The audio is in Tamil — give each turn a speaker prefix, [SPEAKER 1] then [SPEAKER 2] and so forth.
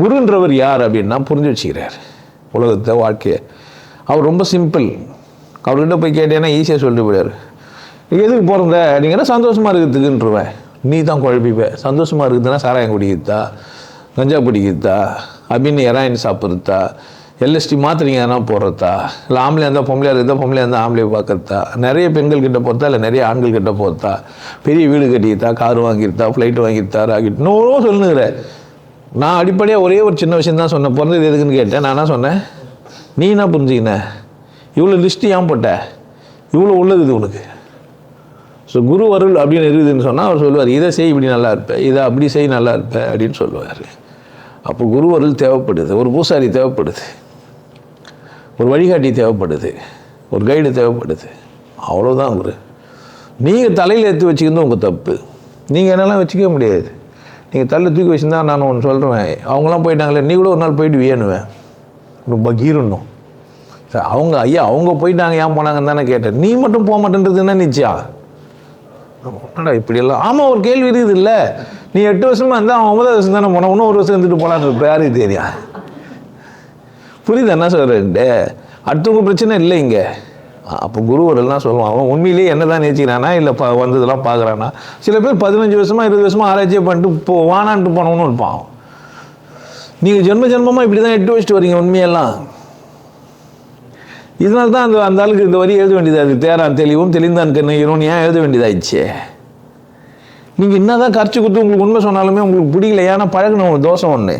[SPEAKER 1] குருன்றவர் யார் அப்படின்னா புரிஞ்சு வச்சுக்கிறார். உலகத்தை வாழ்க்கையை. அவர் ரொம்ப சிம்பிள் அவர்கிட்ட போய் கேட்டேன்னா ஈஸியாக சொல்லிட்டு போயிடுவார். எதுக்கு பிறந்த? நீங்கன்னா சந்தோஷமாக இருக்கிறதுக்குன்றவன் நீ தான் குழப்பிப்ப. சந்தோஷமாக இருக்குதுன்னா சாராயம் குடிக்கிறதா கஞ்சா பிடிக்கிறதா அப்படின்னு எராயின் சாப்பிட்றதா? எல்எஸ்டி மாத்திரைங்க எதனா போடுறதா? இல்லை ஆம்பளையாக இருந்தால் பொம்பளையாக இருந்தால் பொம்பளையாக இருந்தால் ஆம்பளையை பார்க்குறதா நிறைய பெண்கள் கிட்ட போகிறதா இல்லை நிறைய ஆண்கள் கிட்ட போகிறதா பெரிய வீடு கட்டிக்கிறதா கார் வாங்கியிருந்தா ஃப்ளைட் வாங்கியிருந்தா ராக்கெட்? இன்னொரு சொல்லுங்கிற நான் அடிப்படையாக ஒரே ஒரு சின்ன விஷயம் தான் சொன்னேன். பிறந்தது எதுக்குன்னு கேட்டேன். நான் என்ன சொன்னேன்? நீ என்ன புரிஞ்சுக்கின? இவ்வளோ லிஸ்ட்டு ஏன் போட்ட? இவ்வளோ உள்ளது இது உனக்கு. ஸோ குரு அருள் அப்படின்னு இருக்குதுன்னு சொன்னால் அவர் சொல்லுவார் இதை செய் இப்படி நல்லா இருப்பேன் இதை அப்படி செய் நல்லா இருப்பேன் அப்படின்னு சொல்லுவார். அப்போ குரு அருள் தேவைப்படுது. ஒரு பூசாரி தேவைப்படுது. ஒரு வழிகாட்டி தேவைப்படுது. ஒரு கைடு தேவைப்படுது. அவ்வளோதான் குரு. நீங்கள் தலையில் எடுத்து வச்சுக்கிறது உங்கள் தப்பு. நீங்கள் என்னெல்லாம் வச்சுக்க முடியாது. நீங்கள் தள்ளி தூக்கி வச்சுருந்தா நான் ஒன்று சொல்கிறேன் அவங்களாம் போயிட்டாங்களே நீ கூட ஒரு நாள் போயிட்டு வேணுவேன் ரொம்ப கீரணும் அவங்க ஐயா அவங்க போயிட்டாங்க ஏன் போனாங்கன்னு தானே கேட்டேன். நீ மட்டும் போக மாட்டேன்றது என்ன நிச்சயா? என்னடா இப்படியெல்லாம்? ஆமாம் ஒரு கேள்வி இருக்குது இல்லை. நீ எட்டு வருஷமாக இருந்தால் அவன் ஒன்பதாவது வருஷம் தானே போனான். இன்னும் ஒரு வருஷம் இருந்துட்டு போனான்னு இருப்ப தெரியா? புரியுது என்ன சொல்கிறேன்ட்டு அடுத்தவங்க பிரச்சனை இல்லை இங்கே. அப்போ குருவரெல்லாம் சொல்லுவான் அவன் உண்மையிலேயே என்ன தான் நேசிக்கிறானா இல்லை ப வந்ததெல்லாம் பார்க்குறானா சில பேர் பதினஞ்சு வருஷமாக இருபது வருஷமாக ஆராய்ச்சியை பண்ணிட்டு போ வானான்ட்டு போனவனும் இருப்பான் நீங்கள் ஜென்ம ஜென்மமாக இப்படி தான் எட்டு வச்சுட்டு வரீங்க உண்மையெல்லாம். இதனால தான் அந்த அந்த ஆளுக்கு இந்த வரி எழுத வேண்டியதாக தேரான் தெளிவும் தெளிந்தான் கண்ணீரும் ஏன் எழுத வேண்டியதாயிடுச்சு. நீங்கள் என்ன தான் கரைச்சி கொடுத்து உங்களுக்கு உண்மை சொன்னாலுமே உங்களுக்கு பிடிக்கல ஏன்னா பழகணும் ஒரு தோஷம் ஒன்று